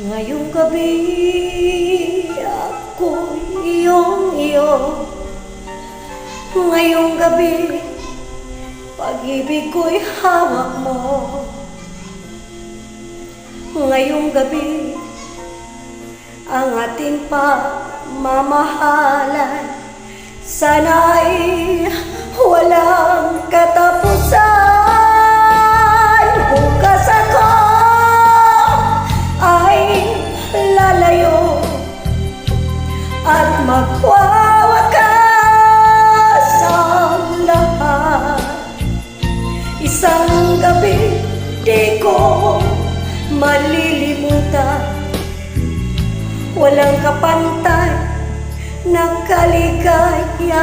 Ngayong gabi ako iyong iyo. Ngayong gabi pag-ibig ko'y hawak mo. Ngayong gabi ang ating pamamahalan Sana'y walang katapusan At magwawakas ang lahat. Isang gabi di ko malilimutan. Walang kapantay na kaligayahan.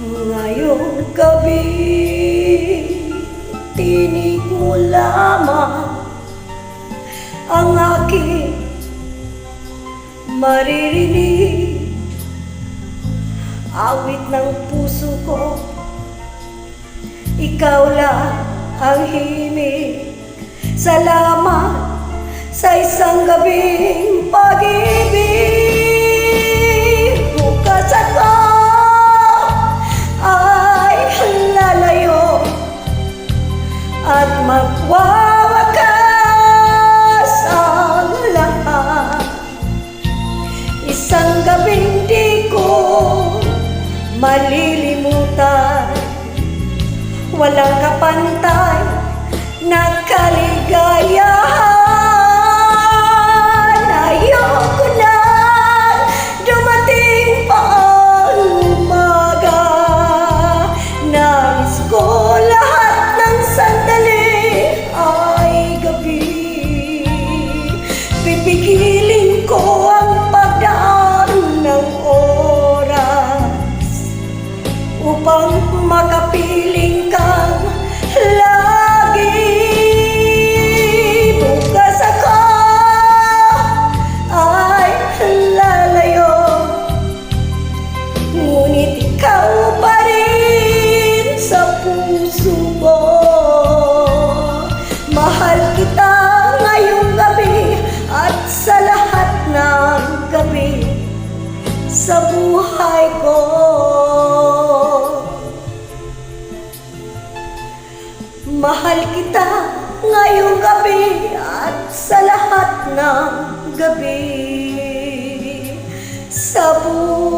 Ngayong gabi Tinig mo lamang Ang aking maririnig. Awit ng puso ko Ikaw lang ang himig. Salamat sa isang gabing pag-ibig At magwawakas ang lahat. Isang gabing di ko malilimutan. Walang kapantay na kaligayahan Pipigilin ko ang pagdaan ng oras upang makapiling Mahal kita ngayong gabi at sa lahat ng gabi. Sa buhay